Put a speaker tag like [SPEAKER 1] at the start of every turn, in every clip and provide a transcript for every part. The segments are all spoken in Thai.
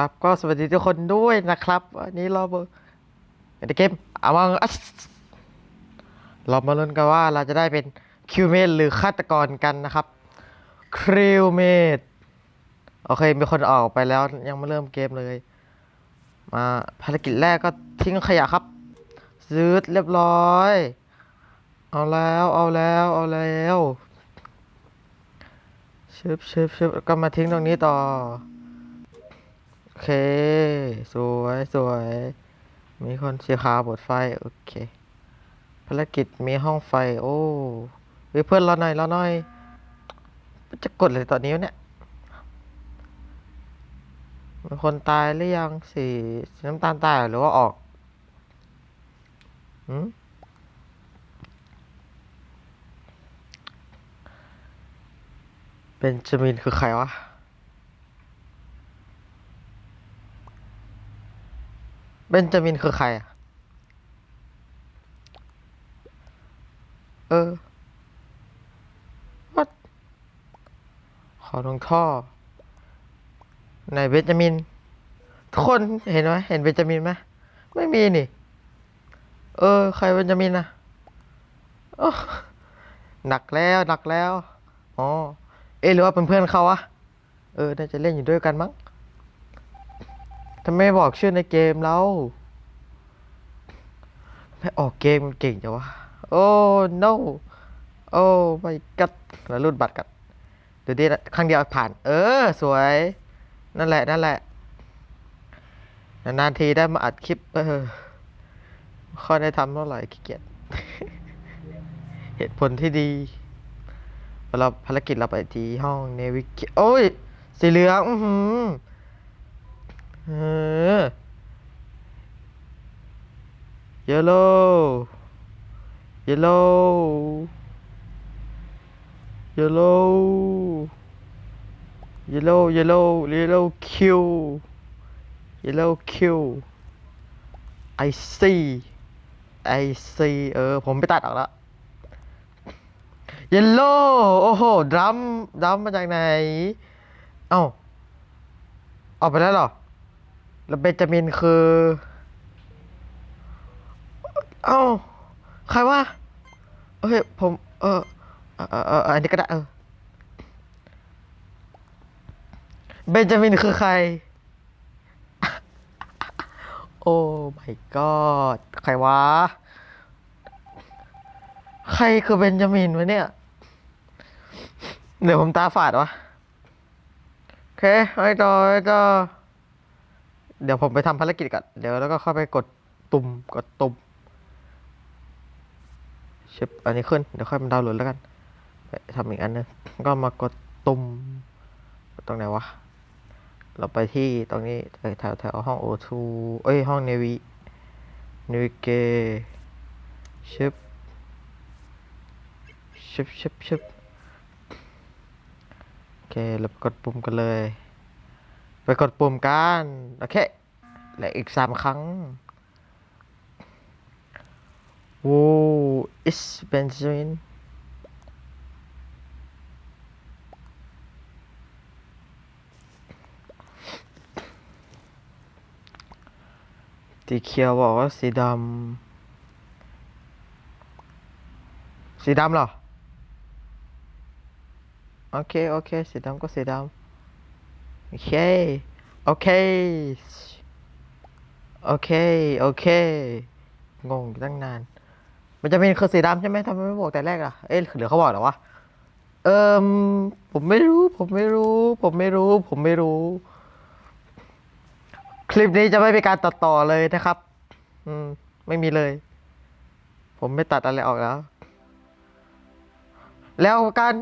[SPEAKER 1] ครับ ก็สวัสดีทุกคนด้วยนะครับวันนี้เราในเกมอามังอัสเรามาลุ้นกันว่าเราจะได้เป็นคิวเมดหรือฆาตกรกันนะครับคิวเมดโอเค มีคนออกไปแล้วยังไม่เริ่มเกมเลย มาภารกิจแรกก็ทิ้งขยะครับซื้อเรียบร้อย เอาแล้วเอาแล้วเอาแล้วชึบชึบชึบก็มาทิ้งตรงนี้ต่อโอ เค สวยสวย มีคนเสียขาบดไฟ โอเค ภารกิจมีห้องไฟ โอ้เฮ้ยเพื่อนเราหน่อยเราหน่อย จะกดเลยตอนนี้วะเนี่ยมีคนตายหรือยังสีสน้ำตาลตายหรือว่าออกหืมเบนจามินคือใครวะ เบนจามินคือใครอะ เออ วัด ขอลงท่อไหนเบนจามิน ทุกคนเห็นไหมเห็นเบนจามินไหมไม่มีนี่ เออ ใครเบนจามินนะโอ้หนักแล้วหนักแล้ว อ๋อ เอ๊ะหรือว่าเป็นเพื่อนเขาอะเออ น่าจะเล่นอยู่ด้วยกันมั้ง ทำไมบอกชื่อในเกมแล้วไม่ออกเกมเก่งจังวะ โอ้ no โอ้ไม่กัดแล้วรูดบัตรกันดูดิครั้งเดียวผ่าน เออ สวย นั่นแหละ นั่นแหละ นานๆทีได้มาอัดคลิป เออไม่ค่อยได้ทำเท่าไหร่ขี้เกียจเหตุผลที่ดีเราภารกิจเราไปที่ห้องเนวิกโอ้ย สีเหลือง อือหือ เออ yellow yellow yellow yellow yellow yellow Q yellow Q I see I see เออ ผมไปตัดออกแล้ว yellow โอ้โหดัมดัมมาจากไหน เอ้าออกไปแล้วเหรอ แล้วเบนจามินคือ เอ้า ใครวะเอ้ย ผมเออเออเออเอออันนี้ก็ได้เออ เบนจามินคือใคร โอ้ my god ใครวะ ใครคือเบนจามินวะเนี่ย เดี๋ยวผมตาฝาดวะ โอเคไอ้ต่อไอ้ต่อ เดี๋ยวผมไปทำภารกิจก่อน เดี๋ยวแล้วก็เข้าไปกดตุ่มกดตุ่มชิปอันนี้ขึ้น เดี๋ยวค่อยมาดาวน์โหลดแล้วกัน ไปทำอีกอันนึง ก็มากดตุ่มตรงไหนวะ เราไปที่ตรงนี้แถวแถวห้อง O2 เอ้ย ห้องเนวิเนวิเกชิปชิปชิปชิปโอเคเรากดปุ่มกันเลย ไปกดปุ่มกันโอเค และอีกสามครั้งโว้ is Benjamin สีเขียวบอกว่าสีดำสีดำเหรอ โอเค โอเค สีดำก็สีดำ โอเค โอเค โอเค โอเค งงตั้งนาน มันจะเป็นคือสีดำใช่ไหมทำไมไม่บอกแต่แรกอะ เอ๊ะหรือเขาบอกหรอวะ เอิมผมไม่รู้ ผมไม่รู้ ผมไม่รู้ ผมไม่รู้ คลิปนี้จะไม่มีการตัดต่อเลยนะครับ อืม ไม่มีเลย ผมไม่ตัดอะไรออกแล้ว แล้วกัน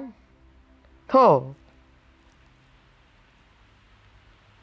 [SPEAKER 1] โทษ